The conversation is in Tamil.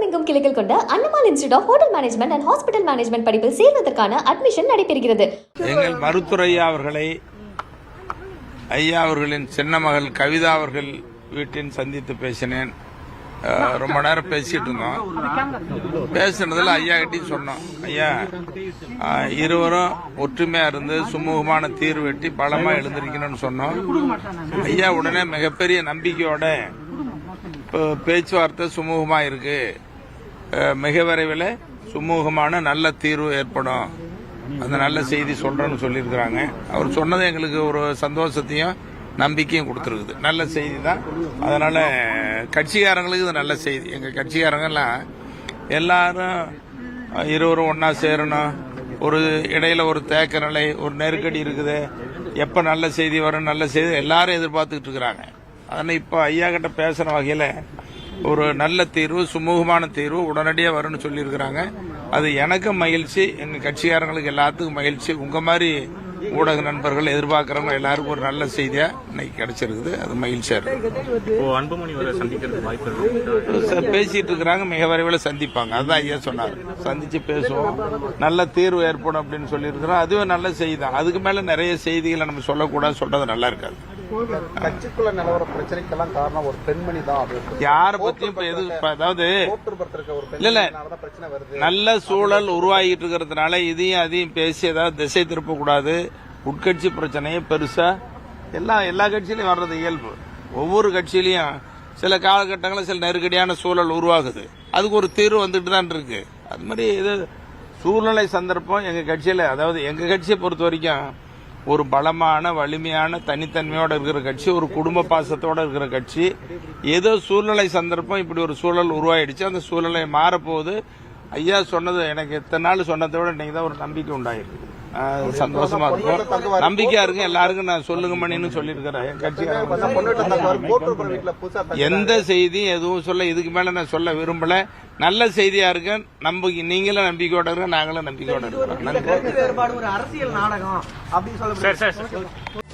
உலகமெங்கும் கிளைகள் கொண்ட அன்னமால் institute of hotel management and hospital management படிப்பில் சேர்வதற்கான அட்மிஷன் நடைபெறுகிறது. எங்கள் மருத்துறை அவர்களை ஐயா அவர்களின் சின்ன மகள் கவிதா அவர்கள் வீட்டில் சந்தித்து பேசினேன். ரொம்ப நேரம் பேசிட்டு இருந்தோம். பேசுனதுல ஐயா கிட்டையும் சொன்னோம். ஐயா இருவரும் ஒற்றுமையா இருந்து சுமூகமான தீர்வு வெட்டி பலமா எழுந்திருக்கணும்னு சொன்னோம். ஐயா உடனே மிகப்பெரிய நம்பிக்கையோட பேச்சுவார்த்தை சுமூகமா இருக்கு. மிக விரைவில் சுமூகமான நல்ல தீர்வு ஏற்படும். அந்த நல்ல செய்தி சொல்றேன்னு சொல்லியிருக்கிறாங்க. அவர் சொன்னது எங்களுக்கு ஒரு சந்தோஷத்தையும் நம்பிக்கையும் கொடுத்துருக்குது. நல்ல செய்தி தான். அதனால கட்சிக்காரங்களுக்கு இது நல்ல செய்தி. எங்கள் கட்சிக்காரங்கெல்லாம் எல்லாரும் இருவரும் ஒன்றா சேரணும். ஒரு இடையில ஒரு தேக்க நிலை ஒரு நெருக்கடி இருக்குது. எப்போ நல்ல செய்தி வரும் நல்ல செய்தி எல்லாரும் எதிர்பார்த்துக்கிட்டு இருக்கிறாங்க. அதனால் இப்போ ஐயா கிட்ட பேசுகிற வகையில் ஒரு நல்ல தீர்வு சுமூகமான தீர்வு உடனடியாக வரும்னு சொல்லியிருக்கிறாங்க. அது எனக்கும் மகிழ்ச்சி எங்க கட்சிக்காரங்களுக்கு எல்லாத்துக்கும் மகிழ்ச்சி. உங்க மாதிரி ஊடக நண்பர்கள் எதிர்பார்க்கறவங்க எல்லாருக்கும் ஒரு நல்ல செய்தியா இன்னைக்கு கிடைச்சிருக்குது. அது மகிழ்ச்சியா இருக்கு. பேசிட்டு இருக்கிறாங்க மிக விரைவில் சந்திப்பாங்க. அதான் ஐயா சொன்னார். சந்திச்சு பேசுவோம். நல்ல தீர்வு ஏற்படும் அப்படின்னு சொல்லியிருக்கிறோம். அதுவே நல்ல செய்தி தான். அதுக்கு மேல நிறைய செய்திகளை நம்ம சொல்லக்கூடாது சொல்றது நல்லா இருக்காது. கட்சிக்குள்ள நிலவர பிரச்சனைக்கெல்லாம் காரணம் ஒரு பெண்மணி தான் அது. யாரை பத்தியும் எது அதாவது இல்ல, இல்ல. பெண்மணினாலதான் பிரச்சனை வருது. நல்ல சூழல் உருவாகிட்டு இருக்கிறதுனால இதையும் அதையும் பேசி ஏதாவது திசை திருப்ப கூடாது உட்கட்சி பிரச்சனையே பெருசா. எல்லா எல்லா கட்சியிலையும் வர்றது இயல்பு. ஒவ்வொரு கட்சியிலையும் சில காலகட்டங்களில் சில நெருக்கடியான சூழல் உருவாகுது. அதுக்கு ஒரு தீர்வு வந்துட்டு தான் இருக்கு. அது மாதிரி இது சூழ்நிலை சந்தர்ப்பம் எங்க கட்சியில அதாவது எங்க கட்சியை பொறுத்த வரைக்கும் ஒரு பலமான வலிமையான தனித்தன்மையோடு இருக்கிற கட்சி ஒரு குடும்ப பாசத்தோடு இருக்கிற கட்சி. ஏதோ சூழ்நிலை சந்தர்ப்பம் இப்படி ஒரு சூழல் உருவாயிடுச்சு. அந்த சூழ்நிலை மாறப்போகுது. ஐயா சொன்னது எனக்கு எத்தனை நாள் சொன்னதை விட இன்னைக்கு தான் ஒரு நம்பிக்கை உண்டாயிருக்கு. சந்தோஷமா இருக்கும். நம்பிக்கையா இருக்கு எல்லாருக்கும் நான் சொல்லுங்க மணின்னு சொல்லியிருக்கிறேன். எந்த செய்தியும் எதுவும் சொல்ல இதுக்கு மேல நான் சொல்ல விரும்பல. நல்ல செய்தியா இருக்கு நம்பிக்கை நீங்களும் நம்பிக்கையோட இருக்க நாங்களும் நம்பிக்கையோட ஒரு அரசியல் நாடகம் அப்படின்னு சொல்ல